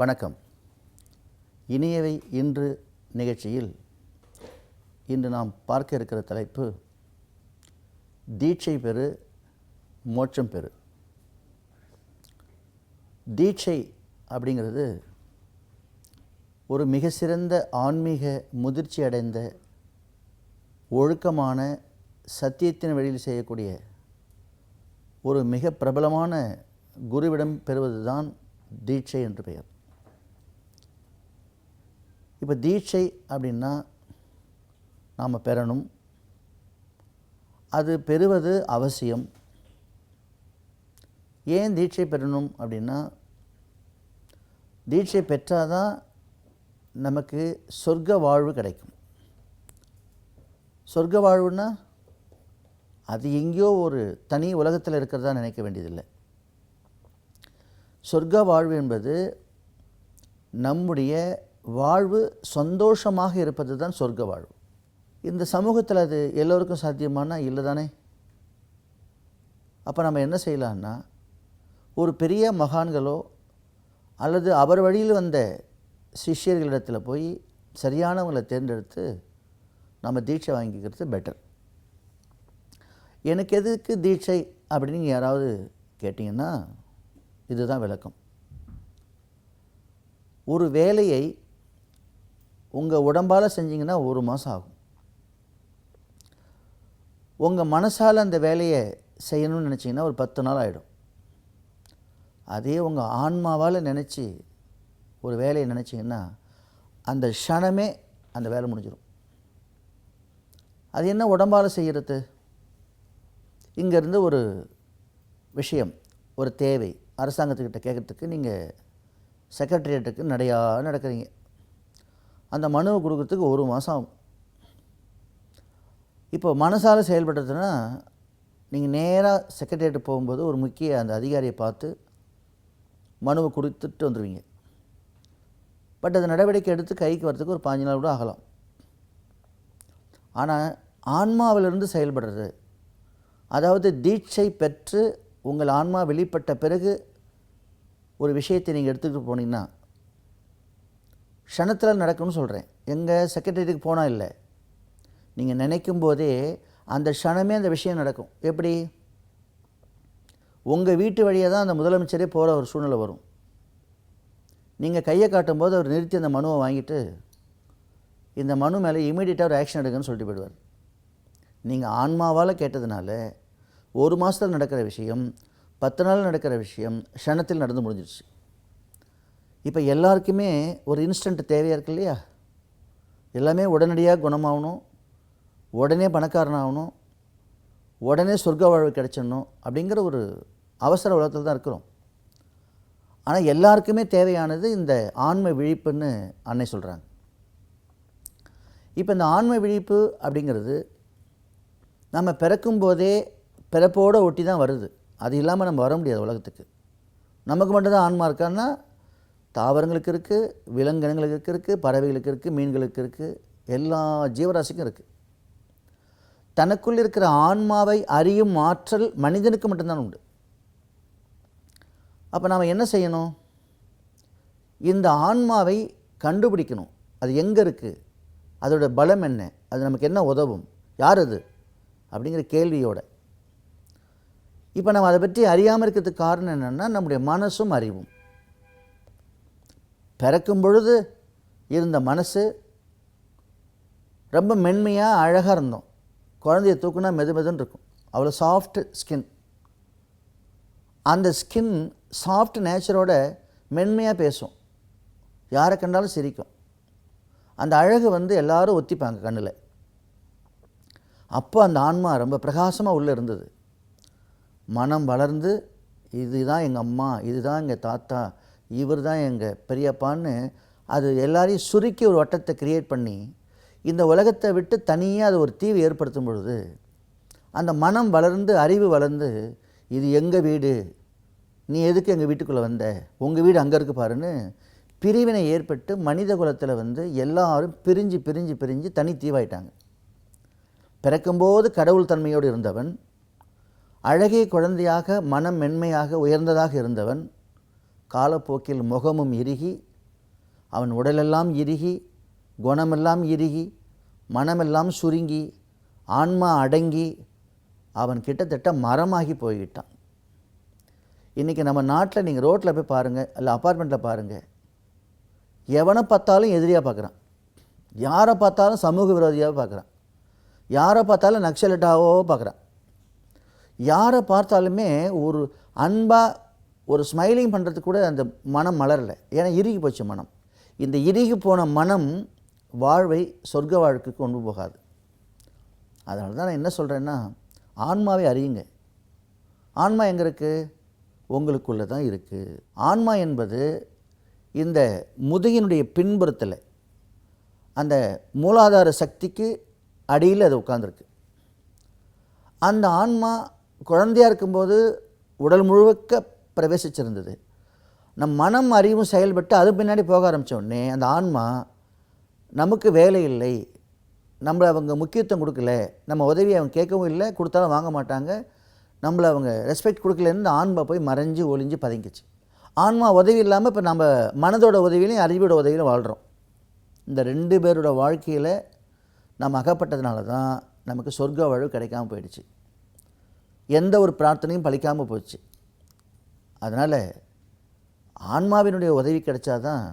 வணக்கம். இனியவை இன்று நிகழ்ச்சியில் இன்று நாம் பார்க்க இருக்கிற தலைப்பு தீட்சை பெறு மோட்சம் பெறு. தீட்சை அப்படிங்கிறது ஒரு மிக சிறந்த ஆன்மீக முதிர்ச்சி அடைந்த ஒழுக்கமான சத்தியத்தின் வழியில் செய்யக்கூடிய ஒரு மிக பிரபலமான குருவிடம் பெறுவதுதான் தீட்சை என்று பெயர். இப்போ தீட்சை அப்படின்னா நாம் பெறணும். அது பெறுவது அவசியம். ஏன் தீட்சை பெறணும் அப்படின்னா தீட்சை பெற்றாதான் நமக்கு சொர்க்க வாழ்வு கிடைக்கும். சொர்க்க வாழ்வுன்னா அது எங்கேயோ ஒரு தனி உலகத்தில் இருக்கிறதா நினைக்க வேண்டியதில்லை. சொர்க்க வாழ்வு என்பது நம்முடைய வாழ்வு சந்தோஷமாக இருப்பது தான் சொர்க்க வாழ்வு இந்த சமூகத்தில் அது எல்லோருக்கும் சாத்தியமானா இல்லை தானே அப்போ நம்ம என்ன செய்யலான்னா ஒரு பெரிய மகான்களோ அல்லது அவர் வழியில் வந்த சிஷ்யர்களிடத்தில் போய் சரியானவங்களை தேர்ந்தெடுத்து நம்ம தீட்சை வாங்கிக்கிறது பெட்டர் எனக்கு எதுக்கு தீட்சை அப்படின்னு யாராவது கேட்டிங்கன்னா இதுதான் விளக்கம். ஒரு வேலையை உங்கள் உடம்பால் செஞ்சீங்கன்னா ஒரு மாதம் ஆகும். உங்கள் மனசால் அந்த வேலையை செய்யணும்னு நினச்சிங்கன்னா ஒரு பத்து நாள் ஆகிடும் அதே உங்கள் ஆன்மாவால் நினச்சி ஒரு வேலையை நினச்சிங்கன்னா அந்த க்ஷணமே அந்த வேலை முடிஞ்சிடும் அது என்ன உடம்பால் செய்கிறது இங்கேருந்து ஒரு விஷயம் ஒரு தேவை அரசாங்கத்துக்கிட்ட கேட்குறதுக்கு நீங்கள் செக்ரட்டரியேட்டுக்கு நடையாக நடக்கிறீங்க. அந்த மனுவை கொடுக்குறதுக்கு ஒரு மாதம் ஆகும். இப்போ மனசால் செயல்படுறதுன்னா நீங்கள் நேராக செக்ரட்டரியேட்டு போகும்போது ஒரு முக்கிய அந்த அதிகாரியை பார்த்து மனுவை கொடுத்துட்டு வந்துடுவீங்க பட் அது நடவடிக்கை எடுத்து கைக்கு வரதுக்கு ஒரு பாஞ்சு நாள் கூட ஆகலாம். ஆனால் ஆன்மாவிலிருந்து செயல்படுறது அதாவது தீட்சை பெற்று உங்கள் ஆன்மா வெளிப்பட்ட பிறகு ஒரு விஷயத்தை நீங்கள் எடுத்துக்கிட்டு போனீங்கன்னா க்ஷணத்தில் நடக்கும்னு சொல்கிறேன் எங்கள் செக்ரட்டரிக்கு போனால் இல்லை. நீங்கள் நினைக்கும் போதே அந்த க்ஷணமே அந்த விஷயம் நடக்கும். எப்படி? உங்கள் வீட்டு வழியாக தான் அந்த முதலமைச்சரே போகிற ஒரு சூழ்நிலை வரும். நீங்கள் கையை காட்டும்போது அவர் நிறுத்தி அந்த மனுவை வாங்கிட்டு இந்த மனு மேலே இமீடியட்டாக ஒரு ஆக்ஷன் எடுக்குன்னு சொல்லிட்டு போயிடுவார். நீங்கள் ஆன்மாவால் கேட்டதுனால ஒரு மாதத்தில் நடக்கிற விஷயம் பத்து நாள் நடக்கிற விஷயம் க்ஷணத்தில் நடந்து முடிஞ்சிருச்சு. இப்போ எல்லாருக்குமே ஒரு இன்ஸ்டன்ட் தேவையாக இருக்கு இல்லையா? எல்லாமே உடனடியாக குணமாகணும் உடனே பணக்காரனாகணும் உடனே சொர்க்க வாழ்வு கிடைச்சிடணும் அப்படிங்கிற ஒரு அவசர உலகத்தில் தான் இருக்கிறோம். ஆனால் எல்லாருக்குமே தேவையானது இந்த ஆன்ம விழிப்புன்னு அன்னை சொல்கிறாங்க இப்போ இந்த ஆன்ம விழிப்பு அப்படிங்கிறது நம்ம பிறக்கும் போதே பிறப்போடு ஒட்டி தான் வருது. அது இல்லாமல் நம்ம வர முடியாது உலகத்துக்கு. நமக்கு மட்டும்தான் ஆன்மா இருக்கான்னா தாவரங்களுக்கு இருக்குது விலங்கினங்களுக்கு இருக்குது பறவைகளுக்கு இருக்குது மீன்களுக்கு இருக்குது எல்லா ஜீவராசிக்கும் இருக்குது தனக்குள் இருக்கிற ஆன்மாவை அறியும் ஆற்றல் மனிதனுக்கு மட்டும்தான் உண்டு. அப்போ நாம் என்ன செய்யணும்? இந்த ஆன்மாவை கண்டுபிடிக்கணும். அது எங்கே இருக்குது அதோட பலம் என்ன? அது நமக்கு என்ன உதவும்? யார் அது? அப்படிங்கிற கேள்வியோட. இப்போ நம்ம அதை பற்றி அறியாமல் இருக்கிறதுக்கு காரணம் என்னென்னா நம்முடைய மனசும் அறிவும். பிறக்கும் பொழுது இருந்த மனசு ரொம்ப மென்மையாக அழகாக இருந்தோம். குழந்தைய தூக்குனா மெது மெதுன்னு இருக்கும். அவ்வளோ சாஃப்ட் ஸ்கின் அந்த ஸ்கின் சாஃப்ட் நேச்சரோட மென்மையாக பேசும். யாரை கண்டாலும் சிரிக்கும். அந்த அழகு வந்து எல்லாரும் ஒத்திப்பாங்க கண்ணில். அப்போ அந்த ஆன்மா ரொம்ப பிரகாசமாக உள்ளே இருந்தது. மனம் வளர்ந்து இதுதான் எங்கள் அம்மா இதுதான் எங்கள் தாத்தா இவர் தான் எங்கள் பெரியப்பான்னு அது எல்லாரையும் சுருக்கி ஒரு வட்டத்தை கிரியேட் பண்ணி இந்த உலகத்தை விட்டு தனியாக அது ஒரு தீவு ஏற்படுத்தும் பொழுது அந்த மனம் வளர்ந்து அறிவு வளர்ந்து இது எங்கள் வீடு? நீ எதுக்கு எங்கள் வீட்டுக்குள்ளே வந்த? உங்கள் வீடு அங்கே இருக்கு பாருன்னு பிரிவினை ஏற்பட்டு மனித குலத்தில் வந்து எல்லாரும் பிரிஞ்சு பிரிஞ்சு பிரிஞ்சு தனி தீவாயிட்டாங்க. பிறக்கும்போது கடவுள் தன்மையோடு இருந்தவன் அழகிய குழந்தையாக மனம் மென்மையாக உயர்ந்ததாக இருந்தவன் காலப்போக்கில் முகமும் இறுகி அவன் உடலெல்லாம் இறுகி குணமெல்லாம் இறுகி மனமெல்லாம் சுருங்கி ஆன்மா அடங்கி அவன் கிட்டத்தட்ட மரமாகி போய்கிட்டான் இன்றைக்கி நம்ம நாட்டில் நீங்கள் ரோட்டில் போய் பாருங்கள் இல்லை அப்பார்ட்மெண்ட்டில் பாருங்கள் எவனை பார்த்தாலும் எதிரியாக பார்க்குறான். யாரை பார்த்தாலும் சமூக விரோதியாக பார்க்குறான். யாரை பார்த்தாலும் நக்சலைட்டாவோ பார்க்குறான். யாரை பார்த்தாலுமே ஒரு அன்பாக ஒரு ஸ்மைலிங் பண்ணுறதுக்கு கூட அந்த மனம் மலரலை. ஏன்னா இறுகி போச்சு மனம். இந்த இறுகி போன மனம் வாழ்வை சொர்க்க வாழ்க்கைக்கு கொண்டு போகாது. அதனால தான் நான் என்ன சொல்கிறேன்னா ஆன்மாவை அறியுங்க. ஆன்மா எங்கே இருக்குது உங்களுக்குள்ளே தான் இருக்குது ஆன்மா என்பது இந்த முதுகினுடைய பின்புறத்தில் அந்த மூலாதார சக்திக்கு அடியில் அது உட்காந்துருக்கு அந்த ஆன்மா குழந்தையாக இருக்கும்போது உடல் முழுவக்க பிரவேசிச்சிருந்தது. நம் மனம் அறிவும் செயல்பட்டு அது பின்னாடி போக ஆரம்பிச்ச உடனே அந்த ஆன்மா நமக்கு வேலை இல்லை. நம்மளை அவங்க முக்கியத்துவம் கொடுக்கல. நம்ம உதவி அவங்க கேட்கவும் இல்லை கொடுத்தாலும் வாங்க மாட்டாங்க. நம்மளை அவங்க ரெஸ்பெக்ட் கொடுக்கலன்னு இந்த ஆன்மா போய் மறைஞ்சு ஒளிஞ்சு பதுங்கிச்சு. ஆன்மா உதவி இல்லாமல் இப்போ நம்ம மனதோட உதவியிலையும் அறிவோட உதவியிலும் வாழ்கிறோம் இந்த ரெண்டு பேரோட வாழ்க்கையில் நம்ம அகப்பட்டதுனால தான் நமக்கு சொர்க்க வாழ்வு கிடைக்காம போயிடுச்சு. எந்த ஒரு பிரார்த்தனையும் பழிக்காமல் போச்சு. அதனால் ஆன்மாவினுடைய உதவி கிடைச்சாதான்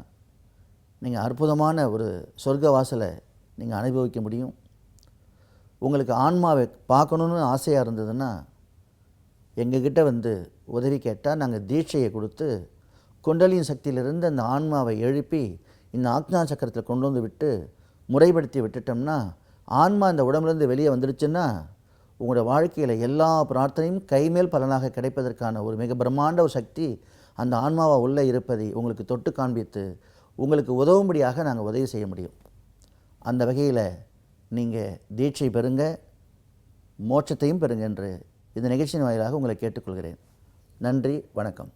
நீங்கள் அற்புதமான ஒரு சொர்க்க வாசலை நீங்கள் அனுபவிக்க முடியும். உங்களுக்கு ஆன்மாவை பார்க்கணுன்னு ஆசையாக இருந்ததுன்னா எங்ககிட்ட வந்து உதவி கேட்டால் நாங்கள் தீட்சையை கொடுத்து குண்டலியின் சக்தியிலிருந்து அந்த ஆன்மாவை எழுப்பி இந்த ஆக்ஞா சக்கரத்தில் கொண்டு வந்து விட்டு முறைப்படுத்தி விட்டுட்டோம்னா ஆன்மா இந்த உடம்புலேருந்து வெளியே வந்துடுச்சுன்னா உங்களோட வாழ்க்கையில் எல்லா பிரார்த்தனையும் கைமேல் பலனாக கிடைப்பதற்கான ஒரு மிக பிரம்மாண்ட ஒரு சக்தி அந்த ஆன்மாவாக உள்ளே இருப்பதை உங்களுக்கு தொட்டு காண்பித்து உங்களுக்கு உதவும்படியாக நாங்கள் உதவி செய்ய முடியும். அந்த வகையில் நீங்கள் தீட்சை பெறுங்க மோட்சத்தையும் பெறுங்க என்று இந்த நிகழ்ச்சியின் வாயிலாக உங்களை கேட்டுக்கொள்கிறேன். நன்றி வணக்கம்.